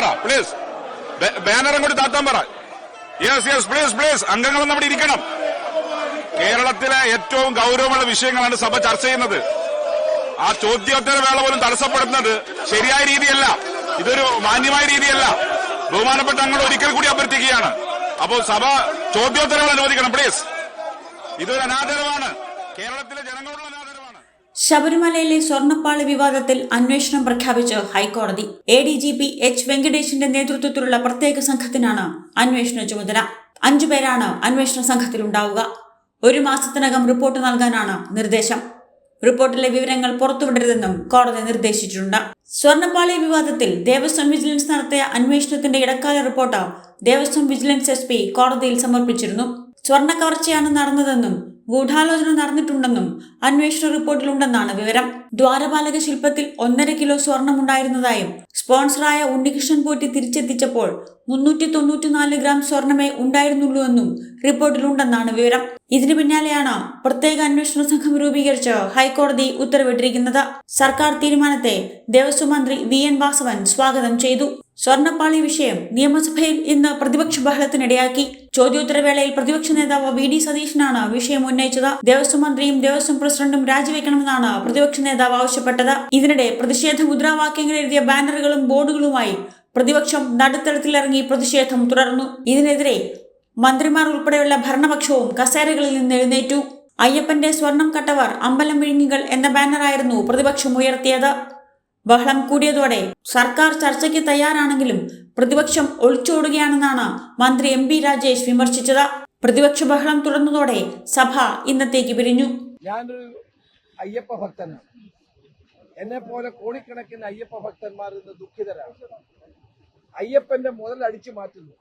പറ പ്ലീസ് ബാനറും കൂടി താത്താൻ പറ. യെസ് യെസ് പ്ലീസ് പ്ലീസ് അംഗങ്ങളൊന്നും അവിടെ ഇരിക്കണം. കേരളത്തിലെ ഏറ്റവും ഗൗരവമുള്ള വിഷയങ്ങളാണ് സഭ ചർച്ച ചെയ്യുന്നത്. ആ ചോദ്യോത്തര വേള പോലും തടസ്സപ്പെടുന്നത് ശരിയായ രീതിയല്ല. ഇതൊരു മാന്യമായ രീതിയല്ല. ബഹുമാനപ്പെട്ട അങ്ങോട്ട് ഒരിക്കൽ കൂടി അഭ്യർത്ഥിക്കുകയാണ്. അപ്പോൾ സഭ ചോദ്യോത്തരങ്ങൾ അനുവദിക്കണം പ്ലീസ് ഇതൊരു അനാദരവാണ്. കേരളത്തിലെ ജനങ്ങളോടുള്ള ശബരിമലയിലെ സ്വർണപ്പാളി വിവാദത്തിൽ അന്വേഷണം പ്രഖ്യാപിച്ച് ഹൈക്കോടതി. A D G P H വെങ്കടേഷിന്റെ നേതൃത്വത്തിലുള്ള പ്രത്യേക സംഘത്തിനാണ് അന്വേഷണ ചുമതല. അഞ്ചു പേരാണ് അന്വേഷണ സംഘത്തിലുണ്ടാവുക. ഒരു മാസത്തിനകം റിപ്പോർട്ട് നൽകാനാണ് നിർദ്ദേശം. റിപ്പോർട്ടിലെ വിവരങ്ങൾ പുറത്തുവിടരുതെന്നും കോടതി നിർദ്ദേശിച്ചിട്ടുണ്ട്. സ്വർണപ്പാളി വിവാദത്തിൽ ദേവസ്വം വിജിലൻസ് നടത്തിയ അന്വേഷണത്തിന്റെ ഇടക്കാല റിപ്പോർട്ട് ദേവസ്വം വിജിലൻസ് എസ് കോടതിയിൽ സമർപ്പിച്ചിരുന്നു. സ്വർണ കവർച്ചയാണ് നടന്നതെന്നും ഗൂഢാലോചന നടന്നിട്ടുണ്ടെന്നും അന്വേഷണ റിപ്പോർട്ടിലുണ്ടെന്നാണ് വിവരം. ദ്വാരപാലക ശില്പത്തിൽ ഒന്നര കിലോ സ്വർണമുണ്ടായിരുന്നതായും സ്പോൺസറായ ഉണ്ണികൃഷ്ണൻ പോറ്റി തിരിച്ചെത്തിച്ചപ്പോൾ മുന്നൂറ്റി തൊണ്ണൂറ്റിനാല് ഗ്രാം സ്വർണമേ ഉണ്ടായിരുന്നുള്ളൂ എന്നും റിപ്പോർട്ടിലുണ്ടെന്നാണ് വിവരം. ഇതിനു പിന്നാലെയാണ് പ്രത്യേക അന്വേഷണ സംഘം രൂപീകരിച്ച് ഹൈക്കോടതി ഉത്തരവിട്ടിരിക്കുന്നത്. സർക്കാർ തീരുമാനത്തെ ദേവസ്വം മന്ത്രി വി എൻ വാസവൻ സ്വാഗതം ചെയ്തു. സ്വർണപ്പാളി വിഷയം നിയമസഭയിൽ ഇന്ന് പ്രതിപക്ഷ ബഹളത്തിനിടയാക്കി. ചോദ്യോത്തരവേളയിൽ പ്രതിപക്ഷ നേതാവ് വി ഡി സതീശനാണ് വിഷയം ഉന്നയിച്ചത്. ദേവസ്വം മന്ത്രിയും ദേവസ്വം പ്രസിഡന്റും രാജിവെക്കണമെന്നാണ് പ്രതിപക്ഷ നേതാവ് ആവശ്യപ്പെട്ടത്. ഇതിനിടെ പ്രതിഷേധ മുദ്രാവാക്യങ്ങൾ എഴുതിയ ബാനറുകളും ബോർഡുകളുമായി പ്രതിപക്ഷം നടുത്തളത്തിലിറങ്ങി പ്രതിഷേധം തുടർന്നു. ഇതിനെതിരെ മന്ത്രിമാർ ഉൾപ്പെടെയുള്ള ഭരണപക്ഷവും കസേരകളിൽ നിന്ന് എഴുന്നേറ്റു. അയ്യപ്പന്റെ സ്വർണം കട്ടവർ അമ്പലം വിഴുങ്ങികൾ എന്ന ബാനറായിരുന്നു പ്രതിപക്ഷം ഉയർത്തിയത്. ബഹളം കൂടിയതോടെ സർക്കാർ ചർച്ചയ്ക്ക് തയ്യാറാണെങ്കിലും പ്രതിപക്ഷം ഒളിച്ചോടുകയാണെന്നാണ് മന്ത്രി എം പി രാജേഷ് വിമർശിച്ചത്. പ്രതിപക്ഷ ബഹളം തുടർന്നതോടെ സഭ ഇന്നത്തേക്ക് പിരിഞ്ഞു. ഞാനൊരു അയ്യപ്പ ഭക്തനാണ്. എന്നെ പോലെ കോടിക്കണക്കിന് അയ്യപ്പ ഭക്തന്മാർ ഇന്ന് ദുഃഖിതരാണ്. അയ്യപ്പന്റെ മുതൽ അടിച്ചു മാറ്റുന്നു.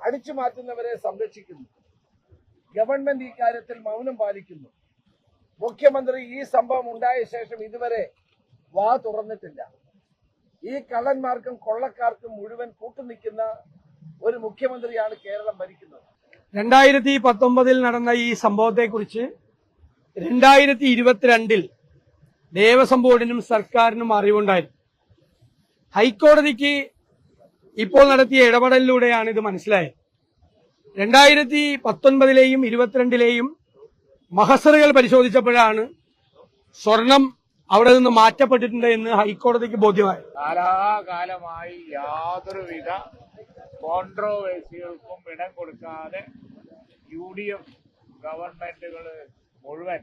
അടിച്ചു മാറ്റുന്നവരെ സംരക്ഷിക്കുന്നു. ഗവൺമെന്റ് ഈ കാര്യത്തിൽ മൗനം പാലിക്കുന്നു. മുഖ്യമന്ത്രി ഈ സംഭവം ഉണ്ടായ ശേഷം ഇതുവരെ വാ തുറന്നിട്ടില്ല. ഈ കള്ളന്മാർക്കും കൊള്ളക്കാർക്കും മുഴുവൻ കൂട്ടുനിൽക്കുന്ന ഒരു മുഖ്യമന്ത്രിയാണ് കേരളം ഭരിക്കുന്നത്. രണ്ടായിരത്തി പത്തൊമ്പതിൽ നടന്ന ഈ സംഭവത്തെക്കുറിച്ച് രണ്ടായിരത്തി ഇരുപത്തിരണ്ടിൽ ദേവസ്വം ബോർഡിനും സർക്കാരിനും അറിവുണ്ടായിരുന്നു. ഹൈക്കോടതിക്ക് ഇപ്പോൾ നടത്തിയ ഇടപെടലിലൂടെയാണ് ഇത് മനസ്സിലായത്. രണ്ടായിരത്തി പത്തൊൻപതിലെയും ഇരുപത്തിരണ്ടിലെയും മഹസറുകൾ പരിശോധിച്ചപ്പോഴാണ് സ്വർണം അവിടെ നിന്ന് മാറ്റപ്പെട്ടിട്ടുണ്ട് എന്ന് ഹൈക്കോടതിക്ക് ബോധ്യമായി. കാലാകാലമായി യാതൊരുവിധ കോൺട്രോവേഴ്സികൾക്കും ഇടം കൊടുക്കാതെ യു ഡി എഫ് ഗവൺമെന്റുകൾ മുഴുവൻ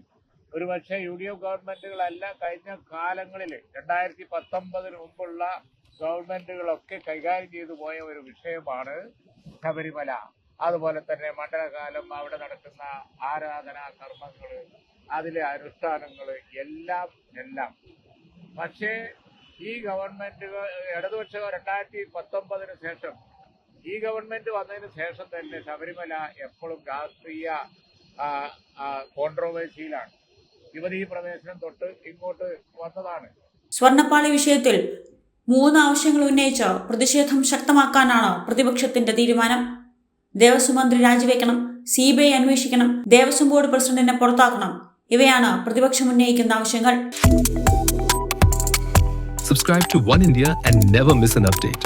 ഒരുപക്ഷെ യു ഡി എഫ് ഗവൺമെന്റുകളല്ല കഴിഞ്ഞ കാലങ്ങളിൽ രണ്ടായിരത്തി പത്തൊമ്പതിന് മുമ്പുള്ള ഗവൺമെന്റുകളൊക്കെ കൈകാര്യം ചെയ്തു പോയ ഒരു വിഷയമാണ് ശബരിമല. അതുപോലെ തന്നെ മണ്ഡലകാലം അവിടെ നടക്കുന്ന ആരാധനാ കർമ്മങ്ങൾ അതിലെ അനുഷ്ഠാനങ്ങൾ എല്ലാം എല്ലാം. പക്ഷേ ഈ ഗവൺമെന്റുകൾ ഇടതുപക്ഷ രണ്ടായിരത്തി പത്തൊമ്പതിന് ശേഷം ഈ ഗവൺമെന്റ് വന്നതിന് ശേഷം തന്നെ ശബരിമല എപ്പോഴും രാഷ്ട്രീയ കോൺട്രോവേഴ്സിയിലാണ്. യുവതീ പ്രവേശനം തൊട്ട് ഇങ്ങോട്ട് വന്നതാണ്. സ്വർണപ്പാളി വിഷയത്തിൽ മൂന്ന് ആവശ്യങ്ങൾ ഉന്നയിച്ച് പ്രതിഷേധം ശക്തമാക്കാനാണ് പ്രതിപക്ഷത്തിന്റെ തീരുമാനം. ദേവസ്വം മന്ത്രി രാജിവെക്കണം സി ബി ഐ അന്വേഷിക്കണം ദേവസ്വം ബോർഡ് പ്രസിഡന്റിനെ പുറത്താക്കണം ഇവയാണ് പ്രതിപക്ഷം ഉന്നയിക്കുന്ന ആവശ്യങ്ങൾ Subscribe to One India and never miss an update.